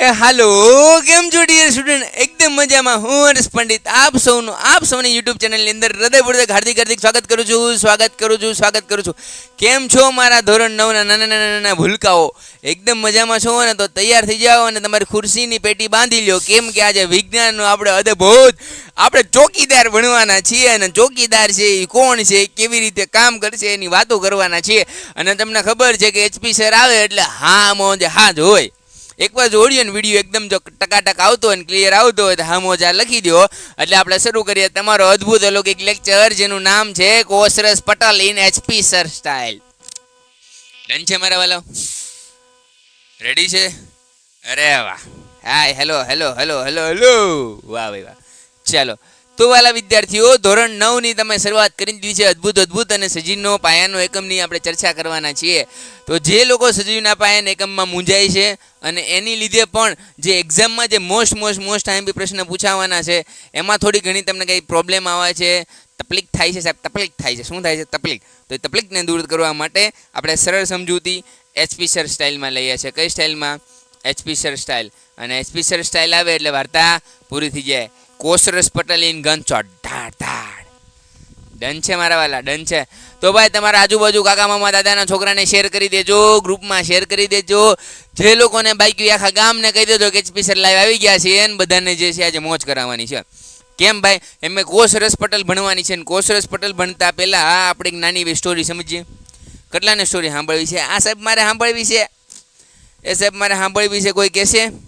એ, હાલો, કેમ છો dear student એકદમ મજામાં હું હર્ષ પંડિત. આપ સૌનું, આપ સૌની યુટ્યુબ ચેનલની અંદર હૃદયપૂર્વક હાર્દિક હાર્દિક સ્વાગત કરું છું, સ્વાગત કરું છું, સ્વાગત કરું છું. કેમ છો મારા ધોરણ નવના નાના નાના નાના ભૂલકાઓ? એકદમ મજામાં છો ને તો તૈયાર થઈ જાઓ અને તમારી ખુરશીની પેટી બાંધી લ્યો. કેમ કે આજે વિજ્ઞાનનો આપણે અદભુત, આપણે ચોકીદાર ભણવાના છીએ અને ચોકીદાર છે એ કોણ છે, કેવી રીતે કામ કરશે એની વાતો કરવાના છીએ. અને તમને ખબર છે કે એચપી સર આવે એટલે હા, મોજ, હા જ હોય. એકવાર જોડીએ ને વીડિયો એકદમ જો ટકાટક આવતો હોય ને ક્લિયર આવતો હોય તો હા મોજા લખી દો એટલે આપણે શરૂ કરીએ તમારો અદ્ભુત અલૌકિક લેક્ચર જેનું નામ છે કોસરસ Patel in HP sir style done છે મારા વાલો? રેડી છે? અરે વાહ. Hi hello hello hello hello hello વાહ વાહ. ચાલો. તો વાલા વિદ્યાર્થીઓ, ધોરણ નવની તમે શરૂઆત કરી દીધી છે. અદ્ભુત અદ્ભુત અને સજીવનો પાયાનો એકમની આપણે ચર્ચા કરવાના છીએ. તો જે લોકો સજીવના પાયાના એકમમાં મૂંઝાય છે અને એની લીધે પણ જે એક્ઝામમાં જે મોસ્ટ મોસ્ટ મોસ્ટ આઈએમપી પ્રશ્ન પૂછાવાના છે, એમાં થોડી ઘણી તમને કંઈ પ્રોબ્લેમ આવે છે, તકલીફ થાય છે સાહેબ, તકલીફ થાય છે. શું થાય છે? તકલીફ. તો એ તકલીફને દૂર કરવા માટે આપણે સરળ સમજૂતી એચપી સર સ્ટાઇલમાં લઈએ છીએ. કઈ સ્ટાઇલમાં એચપી સર સ્ટાઇલ અને એચપી સર સ્ટાઇલ આવે એટલે વાર્તા પૂરી થઈ જાય. કોસરસ પટેલ ઇન ગન શોટ ધાડ ધાડ ડન છે મારા વાલા, ડન છે. તો ભાઈ, તમારા આજુબાજુ કાકા, મામા, દાદાના છોકરાને શેર કરી દેજો ગ્રુપમાં શેર કરી દેજો. જે લોકોને બાઈક આખા ગામને કહી દેજો કે સ્પેશિયલ લાઈવ આવી ગયા છે, એને બધાને જે છે આજે મોજ કરાવવાની છે. કેમ ભાઈ? એમ કોસરસ પટેલ ભણવાની છે ને કોસરસ પટેલ ભણતા પહેલાં આપણે એક નાની એવી સ્ટોરી સમજીએ. કેટલાને સ્ટોરી સાંભળવી છે? આ સાહેબ મારે સાંભળવી છે. એ સાહેબ મારે સાંભળવી છે, કોઈ કહેશે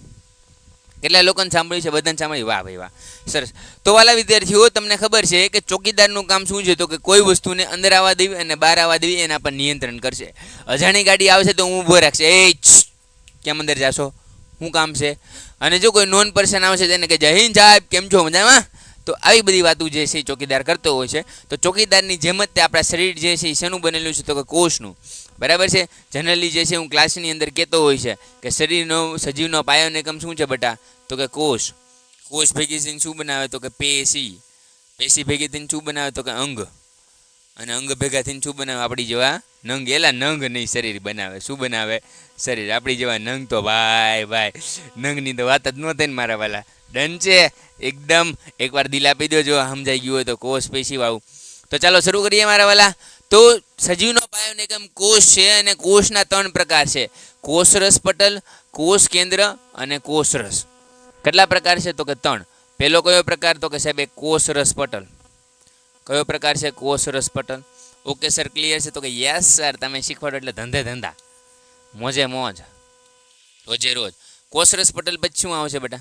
કેટલા લોકોને સાંભળ્યું છે, બધાને સાંભળ્યું વાહ ભાઈ, વાહ. સરસ. તો વાલા વિદ્યાર્થીઓ તમને ખબર છે કે ચોકીદારનું કામ શું છે? તો કે કોઈ વસ્તુને અંદર આવવા દેવી અને બહાર આવવા દેવી, એના પર નિયંત્રણ કરશે. અજાણી ગાડી આવશે તો હું ઊભો રાખશે. એ કેમ અંદર જાશો? શું કામ છે? અને જો કોઈ નોન પર્સન આવશે તેને કે, જય હિન્દ સાહેબ, કેમ છો? મજામાં? તો આવી બધી વાતો જે છે ચોકીદાર કરતો હોય છે. તો ચોકીદારની જેમ જ તે આપણા શરીર જે છે એ શેનું બનેલું છે? તો કે કોષનું. બરાબર છે? જનરલી જે છે, હું ક્લાસની અંદર કહેતો હોય છે કે શરીરનો, સજીવનો પાયો એકમ શું છે બટા? તો કે કોષ. કોષ ભેગી થઈને શું બનાવે? તો કે પેશી. પેશી ભેગી થઈને શું બનાવે? તો કે અંગ. અને અંગ ભેગા થઈને શું બનાવે? આપણી જેવા નંગ. એલા નંગ નહીં શરીર બનાવે. શું બનાવે? શરીર. આપણી જેવા નંગ તો ભાઈ ભાઈ. નંગની તો વાત જ ન થઈને મારા વાલા. ડન છે? એકદમ. એકવાર દિલ આપી દો જો સમજાઈ ગયું હોય તો કોષ, પેશી વાવું તો ચાલો, શરૂ કરીએ મારા વાલા. તો સજીવનો પાયો નિગમ કોષ છે અને કોષના ત્રણ પ્રકાર છે. કોષરસ પટલ, કોષ કેન્દ્ર અને કોષરસ કેટલા પ્રકાર છે? તો કે ત્રણ. પહેલો કયો પ્રકાર? તો કે સાહેબ એ કોષરસ પટલ. કયો પ્રકાર છે? કોષરસ પટલ. ઓકે, સર ક્લિયર છે? તો કે યસ, સર, તમે શીખવાડો એટલે ધંધે ધંધા. મોજે મોજ. રોજે રોજ. કોષરસ પટલ પછી શું આવશે બેટા?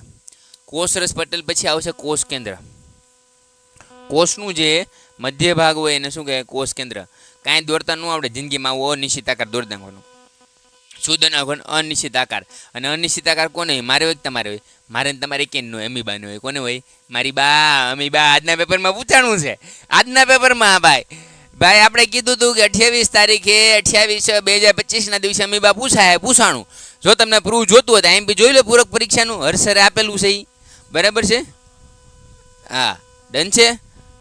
કોષરસ પટલ પછી આવશે કોષ કેન્દ્ર. કોષનું જે મધ્ય ભાગ હોય એને શું કહેવાય? કોષ કેન્દ્ર. કાંઈ દોડતા ન આવડે, જિંદગીમાં આવું અનિશ્ચિત આકાર દોડી નાખવાનું શુદ્ધ નાખવાનું અનિશ્ચિત આકાર. અને અનિશ્ચિત આકાર કોને હોય? મારે હોય તમારે હોય? મારે તમારે કેન હોય અમી બાને હોય. કોને હોય? મારી બા, અમી બા આજના પેપરમાં પૂછાણું છે. આજના પેપરમાં, ભાઈ. ભાઈ, આપણે કીધું હતું કે અઠ્યાવીસ તારીખે અઠ્યાવીસ બે હજાર પચીસના દિવસે અમી બા પૂછાય, પૂછાણું. જો તમને પ્રૂવ જોતું હોય તો એમ બી જોઈ લો પૂરક પરીક્ષાનું. હરસરે આપેલું છે એ બરાબર છે? હા. ડન છે?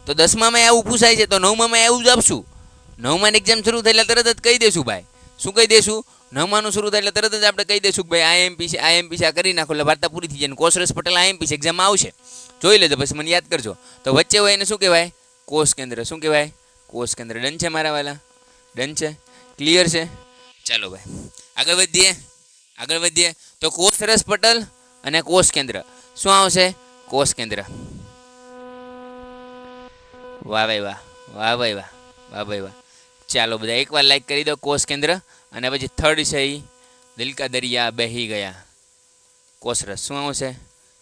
તો દસમામાં આવું પૂછાય છે, તો નવમામાં એવું જ આપશું. નવમાની એક્ઝામ શરૂ થાય એટલે તરત જ કહી દેશું ભાઈ. શું કહી દેશું? નવમાનું શરૂ થાય એટલે તરત જ આપણે કહી દઈશું કે ભાઈ આઈએમપી છે આઈએમપી છે આ કરી નાખો એટલે વાર્તા પૂરી થઈ જાય. અને કોસરસ પટેલ આઈએમપી છે એક્ઝામમાં આવશે. જોઈ લેજો પછી મને યાદ કરજો. તો વચ્ચે હોય એને શું કહેવાય? કોષ કેન્દ્ર. શું કહેવાય? કોષ કેન્દ્ર. ડન છે મારા વાલા? ડન છે? ક્લિયર છે? ચાલો ભાઈ. આગળ વધીએ. આગળ વધીએ. તો કોષરસ પટલ અને કોષ કેન્દ્ર. શું આવશે? કોષ કેન્દ્ર. વાહ ભાઈ વાહ. વાહ ભાઈ વાહ. વાહ ભાઈ વાહ. ચાલો બધા એકવાર લાઈક કરી દો કોષ કેન્દ્ર. અને પછી થર્ડ છે ઈ, દિલકા દરિયા બેહી ગયા. કોસરસ શું આવશે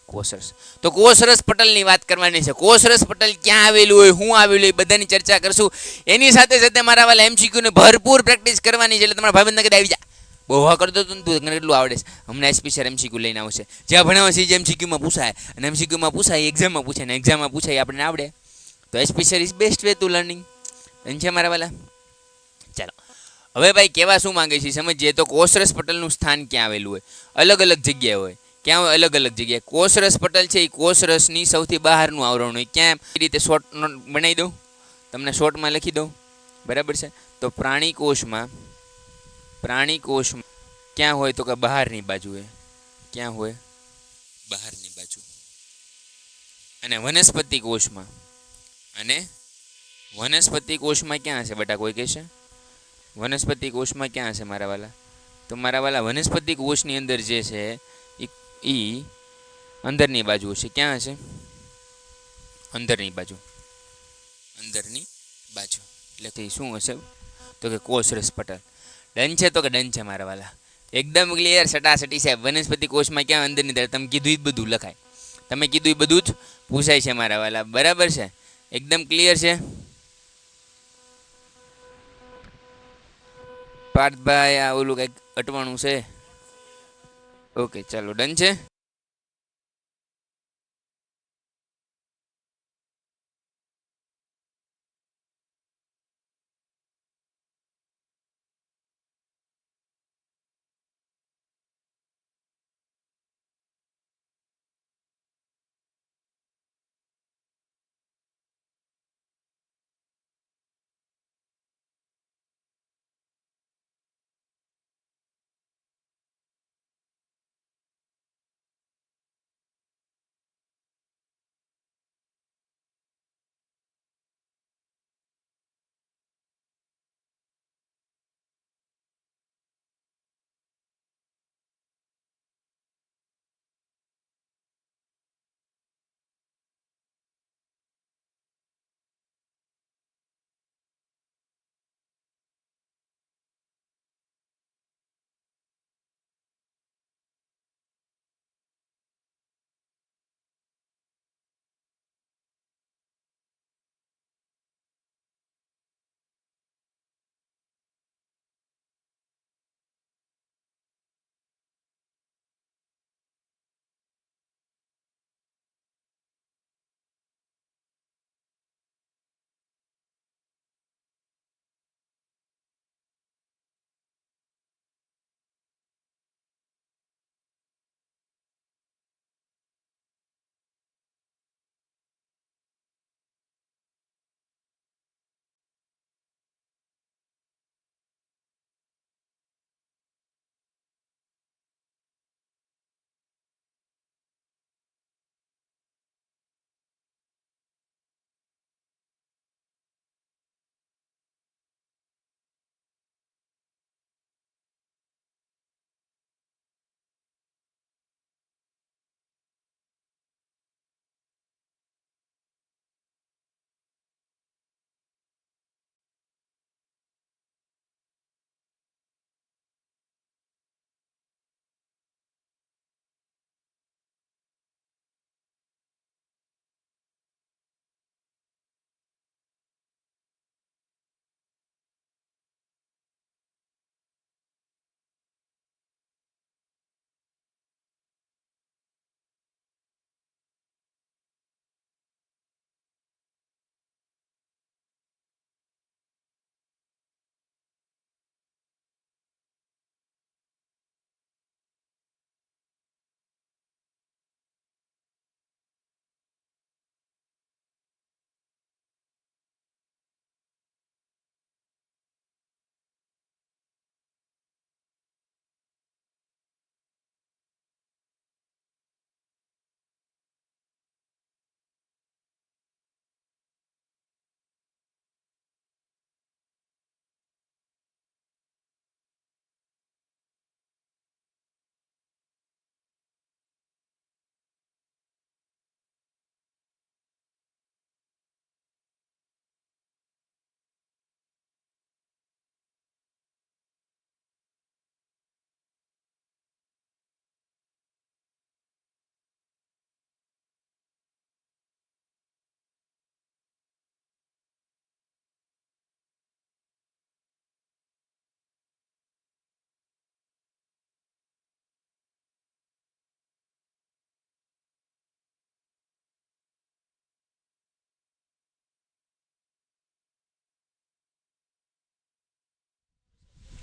કોસરસ તો કોસરસ પટેલની વાત કરવાની છે. કોસરસ પટેલ ક્યાં આવેલું હોય, હું આવેલું હોય બધાની ચર્ચા કરશું. એની સાથે સાથે મારા વાલા એમસીક્યુને ભરપૂર પ્રેક્ટિસ કરવાની છે, એટલે તમારા ભાઈબંધ કદાચ આવી જા. બહુ હા કરતો હતો ને તું, તને એટલું આવડે છે? હમણાં એસપી સર એમસીક્યુ લઈને આવશે. જ્યાં ભણાવે છે જે એમસીક્યુમાં પૂછાય. અને એમસીક્યુમાં પૂછાય એક્ઝામમાં પૂછાય ને એક્ઝામમાં પૂછાય આપણને આવડે. તો SP sir is best way to learning એમ છે મારા વાલા? ચાલો. હવે ભાઈ કેવા શું માંગે છે સમજીએ તો કોસરસ પટેલનું સ્થાન ક્યાં આવેલું હોય? અલગ અલગ જગ્યાએ હોય. ક્યાં હોય? અલગ અલગ જગ્યાએ. કોસરસ પટેલ છે એ કોસરસની સૌથી બહારનું આવરણ હોય. ક્યાં? એ રીતે શોર્ટ નોટ બનાવી દઉં. તમને શોર્ટમાં લખી દઉં. બરાબર છે? તો પ્રાણી કોષમાં પ્રાણી કોષમાં ક્યાં હોય તો કે બહારની બાજુએ ક્યાં હોય? બહારની બાજુ. અને વનસ્પતિ કોષમાં. અને વનસ્પતિ કોષમાં ક્યાં હશે? બટા કોઈ કહેશે? વનસ્પતિ કોષમાં ક્યાં હશે મારા વાલા? તો મારા વાલા વનસ્પતિ કોષની અંદર જે છે એ અંદરની બાજુ હશે ક્યાં હશે અંદરની બાજુ. અંદરની બાજુ. એટલે શું હશે? તો કે કોષરસ પટલ ડન છે તો કે ડન છે મારા વાલા. એકદમ ક્લિયર સટાસટી સાહેબ વનસ્પતિ કોષમાં ક્યાં અંદરની તરફ તમે કીધું એ બધું લખાય. તમે કીધું એ બધું જ પૂછાય છે મારા વાલા. બરાબર છે? એકદમ ક્લિયર છે? પાર્થભાઈ આ ઓલું કંઈક અટવાણું છે. ઓકે ચાલો ડન છે?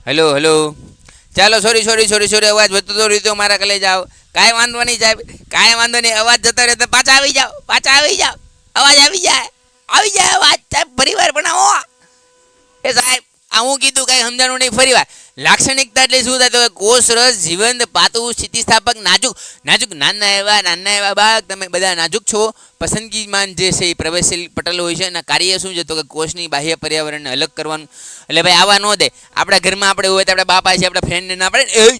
હેલો હેલો ચાલો સોરી સોરી સોરી સોરી અવાજ વધતો રીતે મારા કલે જાઓ. કાંઈ વાંધો નહીં સાહેબ. કાંઈ વાંધો નહીં. અવાજ જતો રહે તો પાછા આવી જાઓ. પાછા આવી જાઓ. અવાજ આવી જાય. આવી જાય અવાજ. સાહેબ, ફરી વાર બનાવો. એ સાહેબ, આ હું કીધું કાંઈ સમજાણું નહીં. ફરી વાર. લાક્ષણિકતા એટલે શું થાય? તો કોષ રસ જીવંત પાતું સ્થિતિસ્થાપક, નાજુક. નાજુક નાના એવા નાના એવા બાળક તમે બધા નાજુક છો. પસંદગીમાન જે છે એ પ્રવેશશીલ પટલ હોય છે એના કાર્ય શું છે? તો કે કોષની બાહ્ય પર્યાવરણને અલગ કરવાનું. એટલે ભાઈ આવા ન દે. આપણા ઘરમાં આપણે હોય તો આપણા બાપા છે, આપણા ફ્રેન્ડને ના પડે એ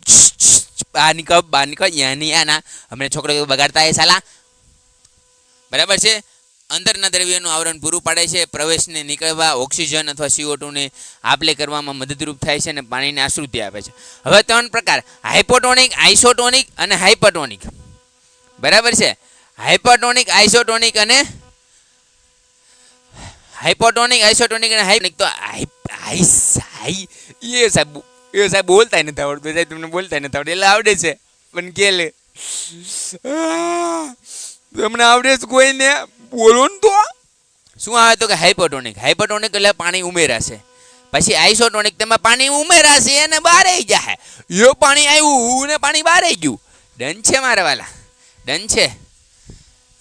બહાર નીકળ બહાર નીકળ યા નહીં આ ના હમણાં છોકરો બગાડતા એ સાલા. બરાબર છે? અંદરના દ્રવ્યનું આવરણ પૂરું પાડે છે, પ્રવેશને નીકળવા ઓક્સિજન અથવા CO2 ને આપલે કરવામાં મદદરૂપ થાય છે અને પાણીને આશ્રુતિ આપે છે. હવે ત્રણ પ્રકાર, હાઇપોટોનિક, આઇસોટોનિક અને હાઇપરટોનિક બરાબર છે? હાઇપરટોનિક આઇસોટોનિક અને હાઇપોટોનિક, આઇસોટોનિક અને હાઇપોનિક તો હાઈ એ સાહેબ એ સાહેબ બોલતા નથી આવડતું સાહેબ તમને બોલતા નથી આવડતું, એટલે આવડે છે. પણ કે લે તમને આવડે છે કોઈને બોલો ને તો શું આવે તો કે હાઇપોટોનિક હાઇપોટોનિક એટલે પાણી ઉમેરાશે. પછી આઇસોટોનિક તેમાં પાણી ઉમેરાશે અને બહાર આવી જાય એ પાણી આવ્યું ને પાણી બહાર આવી ગયું. ડન છે મારા વાલા. ડન છે.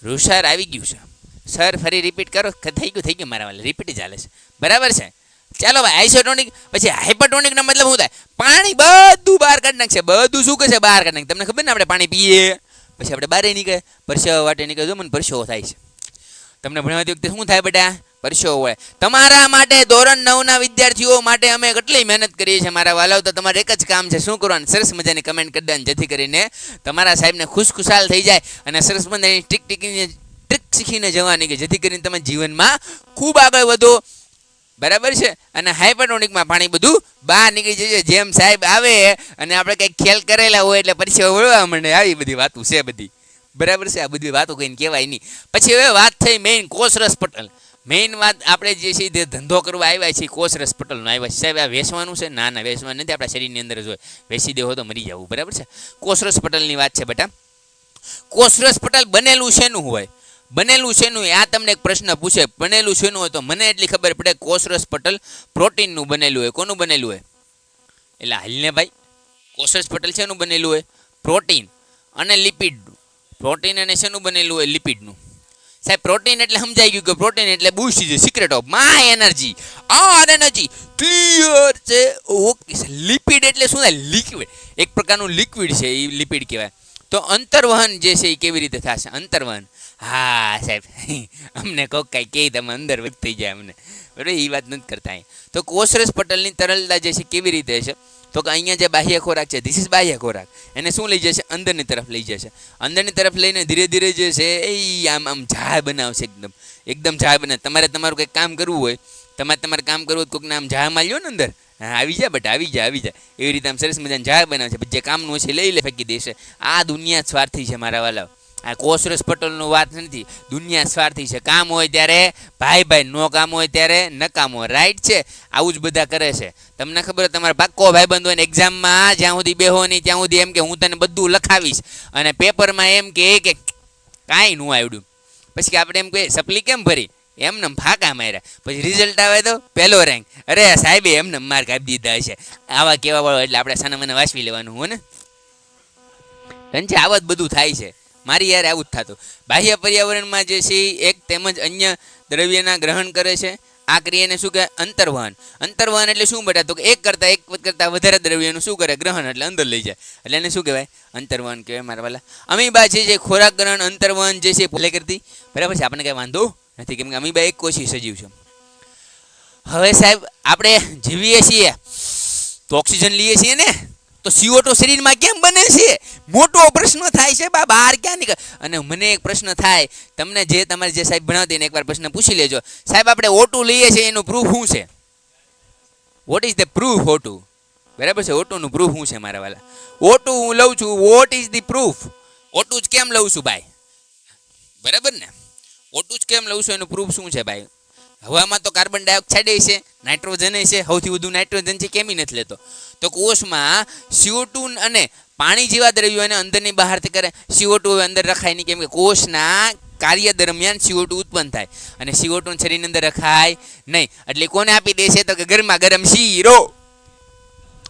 રુષાર આવી ગયું છે. સર ફરી રિપીટ કરો. થઈ ગયું થઈ ગયું મારા વાલા. રિપીટ ચાલે છે. બરાબર છે? ચાલો ભાઈ આઇસોટોનિક પછી હાઇપરટોનિક નો મતલબ શું થાય? પાણી બધું બહાર કાઢી નાખશે. બધું શું છે બહાર કાઢી નાખે તમને ખબર ને આપણે પાણી પીએ? પછી આપણે બહાર નીકળે. પરસેવા વાટે નીકળે. જો મને પરસેવો થાય છે. તમને ભણવાતી વખતે શું થાય બેટા? પરસો વળે. તમારા માટે ધોરણ નવના વિદ્યાર્થીઓ માટે અમે કેટલી મહેનત કરીએ છીએ મારા વાલાઓ. તો તમારે એક જ કામ છે, શું કરવાનું? સરસ મજાની કમેન્ટ કરી દેવાની, જેથી કરીને તમારા સાહેબને ખુશખુશાલ થઈ જાય અને સરસ મજાની ટીક ટીકીને ટ્રીક શીખીને જવાની કે જેથી કરીને તમે જીવનમાં ખૂબ આગળ વધો. બરાબર છે? અને હાઇપરટોનિકમાં પાણી બધું બહાર નીકળી જશે. જેમ સાહેબ આવે અને આપણે કંઈક ખેલ કરેલા હોય એટલે પરીક્ષા વળવા માંડે. આવી બધી વાતો છે બધી. બરાબર છે? આ બધી વાતો કહીને કહેવાય નહીં. પછી હવે વાત થઈ મેઇન કોસરસ પટલ. મેઇન વાત આપણે જે છે તે ધંધો કરવા આવ્યા છીએ કોસરસ પટલનો આવ્યા છે સાહેબ, આ વેચવાનું છે? ના ના, વેચવાનું નથી. આપણા શરીરની અંદર જ હોય વેચી દેવો તો મરી જવું. બરાબર છે? કોસરસ પટલની વાત છે બેટા. કોસરસ પટલ બનેલું શેનું હોય? બનેલું શેનું? આ તમને એક પ્રશ્ન પૂછે. બનેલું શેનું હોય તો મને એટલી ખબર પડે કોસરસ પટલ પ્રોટીનનું બનેલું હોય. કોનું બનેલું હોય? એટલે હાલને ભાઈ, કોસરસ પટલ શેનું બનેલું હોય? પ્રોટીન અને લિપિડનું પ્રોટીન અને શેનું બનેલું હોય લિપિડનું સાહેબ પ્રોટીન એટલે સમજાઈ ગયું કે પ્રોટીન એટલે બુસ્ટ છે secret of my energy are energy clear છે. ઓકે લિપિડ એટલે શું થાય? લિક્વિડ એક પ્રકારનું લિક્વિડ છે એ લિપિડ કહેવાય. તો અંતર્વહન જે છે એ કેવી રીતે થશે? અંતર્વહન. હા, સાહેબ, અમને કોક કાંઈ કહે, તમે અંદર વ્યક્ત થઈ જાય અમને. બરાબર એ વાત નથી કરતા તો કોસરસ પટલની તરલતા જે છે, કેવી રીતે છે તો કે અહીંયા જે બાહ્ય ખોરાક છે ધીસ ઇઝ બાહ્ય ખોરાક. એને શું લઈ જશે? અંદરની તરફ લઈ જશે. અંદરની તરફ લઈને ધીરે ધીરે જે છે એ આમ આમ ઝાડ બનાવશે એકદમ. એકદમ ઝાડ બને. તમારે તમારું કંઈક કામ કરવું હોય, તમારે તમારે કામ કરવું હોય કોઈકને આમ ઝાડ માલ્યો ને અંદર? હા, આવી જા બટ, આવી જા આવી જા. એવી રીતે આમ સરસ મજાનું ઝાડ બનાવશે. જે કામનું છે લઈ લે, ફેંકી દેશે. આ દુનિયા સ્વાર્થી છે મારા વાલા આ કોસરસ પટલનું વાત નથી. દુનિયા સ્વાર્થી છે. કામ હોય ત્યારે ભાઈ ભાઈ નો કામ હોય ત્યારે નકામ. રાઈટ છે? આવું જ બધા કરે છે. તમને ખબર તમારા પાક્કો ભાઈબંધ હોય ને એક્ઝામમાં જ્યાં સુધી બેહો નહીં, ત્યાં સુધી એમ કે હું તને બધું લખાવીશ. અને પેપરમાં એમ કે કે કાંઈ નું આવડ્યું. પછી આપણે એમ કહીએ, સપ્લી કેમ ભરી? એમને ફાકા માર્યા. પછી રિઝલ્ટ આવે તો પહેલો રેન્ક અરે સાહેબે એમને માર્ક આપી દીધા હશે. આવા કેવા વાળો એટલે આપણે સાના મને વાંચવી લેવાનું હોય ને? આવા જ બધું થાય છે. મારી યાર આવું જ થતું. બાહ્ય પર્યાવરણમાં જે છે એક તેમજ અન્ય દ્રવ્યના ગ્રહણ કરે છે. આ ક્રિયાને શું કહેવાય અંતર્વહન. અંતર્વહન એટલે શું બેટા? તો એક કરતાં એક કરતાં વધારે દ્રવ્યનું શું કરે? ગ્રહણ એટલે અંદર લઈ જાય. એટલે એને શું કહેવાય? અંતર્વહન કહેવાય મારા વાલા. અમીબા છે જે ખોરાક ગ્રહણ, અંતર્વહન જે છે ભલે કરતી. બરાબર છે? આપણને કંઈ વાંધો નથી. કેમ કે અમીબા એક કોશી સજીવ છે. હવે સાહેબ, આપણે જીવીએ છીએ, તો ઓક્સિજન લઈએ છીએ ને, તો CO2 શરીરમાં કેમ બને છે? મોટો પ્રશ્ન થાય છે બા બહાર ક્યાં નીકળે? અને મને એક પ્રશ્ન થાય, તમને જે તમારે જે સાહેબ ભણાવતી એને એકવાર પ્રશ્ન પૂછી લેજો. સાહેબ, આપણે ઓટું લઈએ છીએ, એનું પ્રૂફ શું છે? વોટ ઇઝ ધ પ્રૂફ ઓટું? બરાબર છે, ઓટુનું પ્રૂફ શું છે મારા વાલા? ઓટું હું લઉં છું વોટ ઇઝ ધી પ્રૂફ ઓટું જ કેમ લઉં છું ભાઈ? બરાબર ને? ઓટું જ કેમ લઉં છું, એનું પ્રૂફ શું છે ભાઈ? હવામાં તો કાર્બન ડાયોક્સાઇડ છે નાઇટ્રોજન છે, સૌથી વધુ નાઇટ્રોજન છે, કેમી નથી લેતો? તો કોષમાં CO2 અને પાણી જેવા દ્રવ્યો એને અંદરની બહારથી કરે. સીઓ ટુ અંદર રખાય નહીં. કેમ કે કોષના કાર્ય દરમિયાન CO2 ઉત્પન્ન થાય. અને CO2 શરીરની અંદર રખાય નહીં. એટલે કોને આપી દેશે તો કે ગરમા ગરમ શીરો.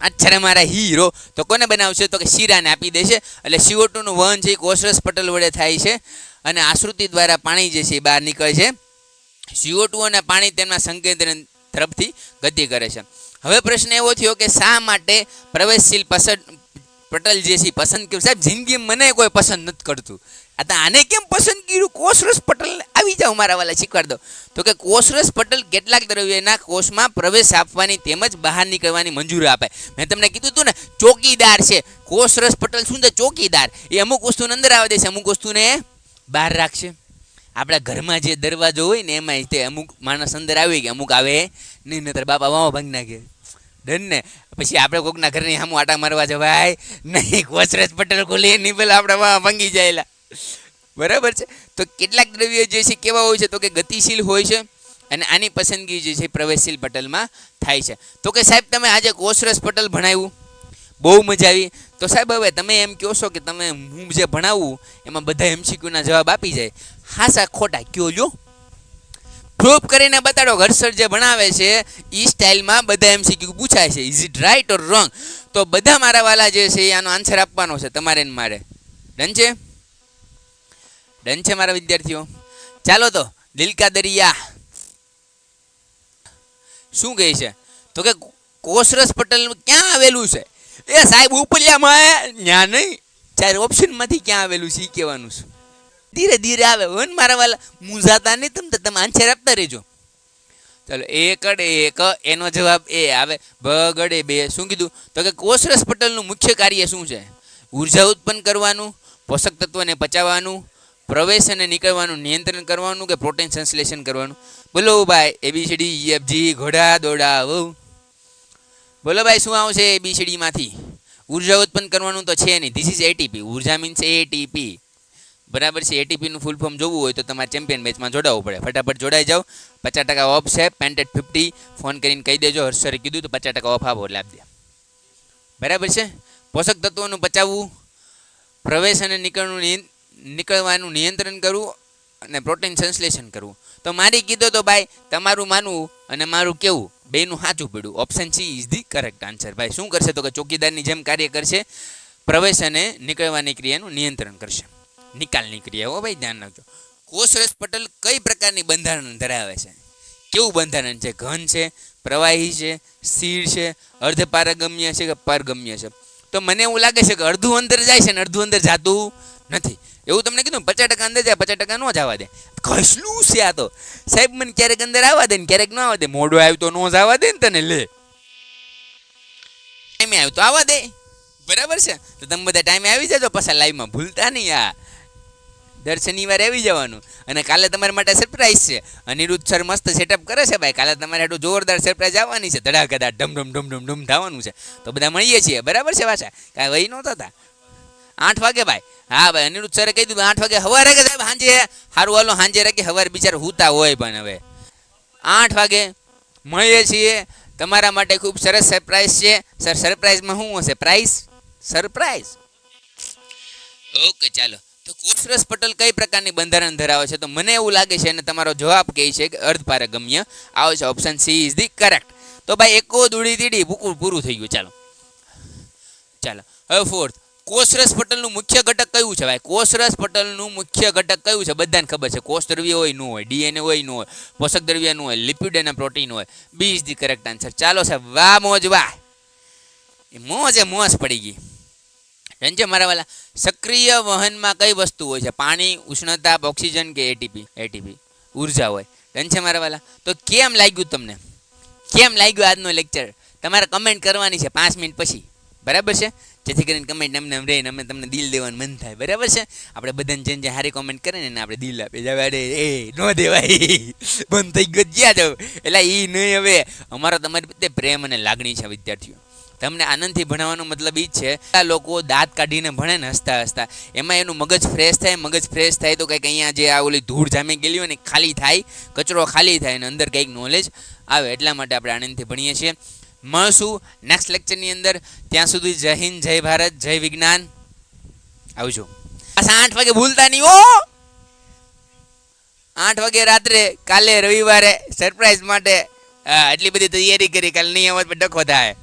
અચ્છા મારા હીરો. તો કોને બનાવશે? તો કે શીરાને આપી દેશે એટલે CO2 નું વહન છે એ કોષરસ પટલ વડે થાય છે. અને આશ્રુતિ દ્વારા પાણી જે છે એ બહાર નીકળે છે. CO2 અને પાણી તેમના સંકેતન તરફથી ગતિ કરે છે. હવે પ્રશ્ન એવો થયો કે શા માટે પ્રવેશશીલ પસંદ પટેલ જે છે પસંદ કર્યું. સાહેબ જિંદગી મને કોઈ પસંદ નથી કરતું. આ આને કેમ પસંદ કર્યું? કોશરસ પટેલ આવી જાઓ મારા વાલા, શીખવાડ દો. તો કે કોશરસ પટેલ કેટલાક દ્રવ્યના કોષમાં પ્રવેશ આપવાની તેમજ બહાર નીકળવાની મંજૂરી આપે. મેં તમને કીધું હતું ને, ચોકીદાર છે. કોશરસ પટેલ શું છે? ચોકીદાર. એ અમુક વસ્તુને અંદર આવવા દેશે અમુક વસ્તુને બહાર રાખશે. આપણા ઘરમાં જે દરવાજો હોય ને એમાં તે અમુક માણસ અંદર આવી ગયા. અમુક આવે નહીં નતર બાપા વાવ ભાંગ નાખે. ડન ને. પછી આપણે કોકના ઘરની સામું આટા મારવા જવાય. નહીં કોચરજ પટેલ ખોલી નહીં પેલા આપણે ભાંગી જાયેલા. બરાબર છે? તો કેટલાક દ્રવ્યો જે છે, કેવા હોય છે? તો કે ગતિશીલ હોય છે અને આની પસંદગી જે છે, પ્રવેશશીલ પટલમાં થાય છે. તો કે સાહેબ, તમે આજે કોશરસ પટલ ભણાવ્યું? બહુ મજા આવી. તો સાહેબ, હવે તમે એમ કહો છો કે તમે હું જે ભણાવું, એમાં બધા એમસીક્યુના જવાબ આપી જાય. હા સા ખોટા. કયો લ્યો? પ્રૂફ કરીને બતાડો હર્ષર જે ભણાવે છે એ સ્ટાઇલમાં બધા એમસીક્યુ પૂછાય છે is it right or wrong તો બધા મારા વાલા જે છે એ આનો આન્સર આપવાનો છે, તમારે મારે. ડન છે? ડન છે મારા વિદ્યાર્થીઓ? ચાલો તો દિલકા દરિયા શું કહે છે? તો કે, કોસરસ પટેલ ક્યાં આવેલું છે? એ સાહેબ ઉપલિયામાં ત્યાં નહીં, ચાર ઓપ્શનમાંથી ક્યાં આવેલું છે એ કહેવાનું છે. ધીરે ધીરે આવે હોય ને મારા વાલા. મૂંઝાતા નહીં તમે તમે આન્સર આપતા રહેજો. ચાલો, એક અડે એક, એનો જવાબ એ આવે. બગડે બે. શું કીધું? તો કે કોશરસ પટેલનું મુખ્ય કાર્ય શું છે? ઊર્જા ઉત્પન્ન કરવાનું, પોષક તત્વને પચાવવાનું પ્રવેશ અને નીકળવાનું, નિયંત્રણ કરવાનું કે પ્રોટીન સંશ્લેષણ કરવાનું? બોલો ભાઈ એબીસીડી ઈએફજી ઘોડા દોડા બોલો ભાઈ, શું આવશે એબીસીડીમાંથી ઊર્જા ઉત્પન્ન કરવાનું તો છે નહીં. ધીસ ઇઝ એટીપી ઊર્જા મીન્સ એટીપી બરાબર છે એટીપીનું ફૂલ ફોર્મ જોવું હોય તો તમારે ચેમ્પિયન મેચમાં જોડાવવું પડે. ફટાફટ જોડાઈ જાઓ. પચાસ ટકા ઓફ છે પેન્ટેડ ફિફ્ટી ફોન કરીને કહી દેજો, હર્ષરે કીધું તો પચાસ ટકા ઓફ આપો, એટલે આપી દે. બરાબર છે? પોષક તત્વોનું પચાવવું પ્રવેશ અને નીકળનું નીકળવાનું નિયંત્રણ કરવું અને પ્રોટીન સંશ્લેષણ કરવું. તો મારી કીધો તો ભાઈ, તમારું માનવું અને મારું કેવું, બેનું સાચું પડ્યું. Option C is the correct answer ભાઈ, શું કરશે તો કે ચોકીદારની જેમ કાર્ય કરશે, પ્રવેશ અને નીકળવાની ક્રિયાનું નિયંત્રણ કરશે. નિકાલની નીકળી હો ભાઈ ધ્યાન રાખજો. કોષરસ પટલ કઈ પ્રકારની બંધારણ ધરાવે છે? કેવું બંધારણ છે? ઘન છે, પ્રવાહી છે સ્થિર છે અર્ધ પારગમ્ય છે કે પારગમ્ય છે? તો મને એવું લાગે છે કે અડધું અંદર જાય છે ને અડધું અંદર જાતું નથી. એવું તમને કીધું પચાસ ટકા અંદર જાય, પચાસ ટકા ન જવા દે. કસલું છે આ તો. સાહેબ, મને ક્યારેક અંદર આવવા દે ને ક્યારેક ન આવવા દે. મોડો આવ્યો તો ન જવા દે ને તને, લે. ટાઈમે આવ્યું તો આવવા દે. બરાબર છે? તો તમે બધા ટાઈમે આવી જજો, પાછા લાઈવમાં ભૂલતા નહીં આ. દર શનિવારે આવી જવાનું. અને કાલે તમારા માટે સરપ્રાઈઝ છે. અનિરુદ્ધ સર મસ્ત સેટઅપ કરે છે ભાઈ. કાલે તમારે એટલું જોરદાર સરપ્રાઈઝ આવવાની છે. ધડાકદાર ઢમ ઢમ ઢમ ઢમ ઢમ થવાનું છે. તો બધા મળીએ છીએ. બરાબર છે પાછા? કાંઈ વહી નહોતા હતા. આઠ વાગે ભાઈ. હા ભાઈ, અનિરુદ્ધ સરે કહી દીધું, આઠ વાગે હવારે કે સાહેબ સાંજે? સારું હાલો, સાંજે રાખે હવારે બિચાર હુતા હોય પણ હવે. આઠ વાગે મળીએ છીએ. તમારા માટે ખૂબ સરસ સરપ્રાઈઝ છે. સર સરપ્રાઈઝમાં શું હશે? પ્રાઇઝ સરપ્રાઈઝ ઓકે ચાલો. તો કોશરસ પટલ કઈ પ્રકારની બંધારણ ધરાવે છે? તો મને એવું લાગે છે અને તમારો જવાબ કહે છે કે અર્ધપારગમ્ય આવે છે option C is the correct તો ભાઈ એકો દૂડી દીડી ભૂકું પૂરું થઈ ગયું. ચાલો. ચાલો. હવે ફોર્થ કોષરસ પટલનું મુખ્ય ઘટક કયું છે? ભાઈ કોષરસ પટલનું મુખ્ય ઘટક કયું છે? બધાને ખબર છે. કોષ દ્રવ્ય હોય, ન હોય. ડીએનએ હોય, ન હોય. પોષક દ્રવ્ય ન હોય. લિપિડ અને પ્રોટીન હોય. B is the correct answer ચાલો સાહેબ, વાહ, મોજ, વાહ. એ મોજે પડી ગઈ. એમ છે મારા વાલા? સક્રિય વહનમાં કઈ વસ્તુ હોય છે? પાણી, ઉષ્ણતા, ઓક્સિજન કે એટીપી એટીપી ઊર્જા હોય. એમ છે મારા વાલા? તો કેમ લાગ્યું તમને? કેમ લાગ્યું આજનો લેક્ચર તમારે કમેન્ટ કરવાની છે પાંચ મિનિટ પછી. બરાબર છે? જેથી કરીને કમેન્ટ એમને એમ રહીને અમે તમને દિલ દેવાનું મન થાય. બરાબર છે? આપણે બધાને જેમ જે સારી કોમેન્ટ કરે ને આપણે દિલ આપે જવા અરે એ, નો દેવાય. બંધ થઈ ગયો. જ્યાં જાવ. એટલે એ નહીં હવે. અમારો તમારી પ્રત્યે પ્રેમ અને લાગણી છે, વિદ્યાર્થીઓ. તમને આનંદથી ભણાવવાનો મતલબ એ જ છે. આ લોકો દાંત કાઢીને ભણે ને હસતા હસતા. એમાં એનું મગજ ફ્રેશ થાય, મગજ ફ્રેશ થાય તો કંઈક અહીંયા જે આ ઓલી ધૂળ જામી ગયેલી હોય ને ખાલી થાય, કચરો ખાલી થાય અને અંદર કંઈક નોલેજ આવે. એટલા માટે આપણે આનંદથી ભણીએ છીએ. મળશું નેક્સ્ટ લેક્ચરની અંદર. ત્યાં સુધી જય હિન્દ, જય ભારત, જય વિજ્ઞાન. આવજો. પાછા આઠ વાગે ભૂલતા નહીં ઓ આઠ વાગે રાત્રે, કાલે રવિવારે સરપ્રાઈઝ માટે આટલી બધી તૈયારી કરી, કાલે નહીં આવત ડખો થાય.